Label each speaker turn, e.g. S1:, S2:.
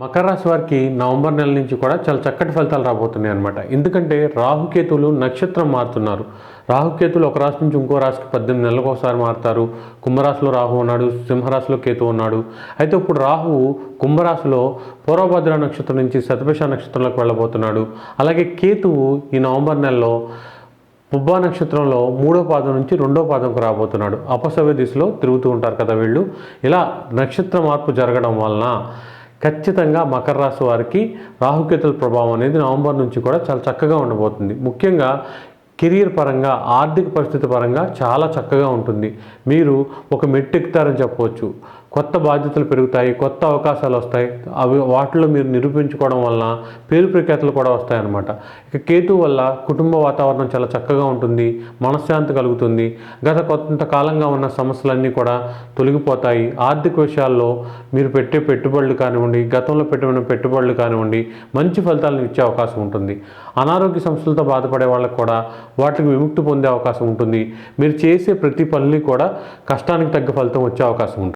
S1: మకర రాశి వారికి నవంబర్ నెల నుంచి కూడా చాలా చక్కటి ఫలితాలు రాబోతున్నాయి అనమాట ఎందుకంటే రాహుకేతువులు నక్షత్రం మారుతున్నారు. రాహుకేతులు ఒక రాశి నుంచి ఇంకో రాశికి పద్దెనిమిది నెలలకు ఒకసారి మారుతారు. కుంభరాశిలో రాహు ఉన్నాడు సింహరాశిలో కేతు ఉన్నాడు. అయితే ఇప్పుడు రాహువు కుంభరాశిలో పూర్వభద్ర నక్షత్రం నుంచి శతపేష నక్షత్రంలోకి వెళ్ళబోతున్నాడు. అలాగే కేతువు ఈ నవంబర్ నెలలో పుబ్బా నక్షత్రంలో మూడో పాదం నుంచి రెండో పాదంకు రాబోతున్నాడు. అపసవ్య దిశలో తిరుగుతూ ఉంటారు కదా వీళ్ళు. ఇలా నక్షత్ర మార్పు జరగడం వలన ఖచ్చితంగా మకర రాశి వారికి రాహుకేతుల ప్రభావం అనేది నవంబర్ నుంచి కూడా చాలా చక్కగా ఉండబోతుంది. ముఖ్యంగా కెరియర్ పరంగా ఆర్థిక పరిస్థితి పరంగా చాలా చక్కగా ఉంటుంది. మీరు ఒక మెట్టు ఎక్కుతారని చెప్పవచ్చు. కొత్త బాధ్యతలు పెరుగుతాయి కొత్త అవకాశాలు వస్తాయి. అవి వాటిలో మీరు నిరూపించుకోవడం వలన పేరు ప్రఖ్యాతలు కూడా వస్తాయన్నమాట. ఇక కేతు వల్ల కుటుంబ వాతావరణం చాలా చక్కగా ఉంటుంది మనశ్శాంతి కలుగుతుంది. గత కొంతకాలంగా ఉన్న సమస్యలన్నీ కూడా తొలగిపోతాయి. ఆర్థిక విషయాల్లో మీరు పెట్టే పెట్టుబడులు కానివ్వండి గతంలో పెట్టిన పెట్టుబడులు కానివ్వండి మంచి ఫలితాలను ఇచ్చే అవకాశం ఉంటుంది. అనారోగ్య సమస్యలతో బాధపడే వాళ్ళకు కూడా వాటికి విముక్తి పొందే అవకాశం ఉంటుంది. మీరు చేసే ప్రతి పనిని కూడా కష్టానికి తగ్గ ఫలితం వచ్చే అవకాశం ఉంటుంది.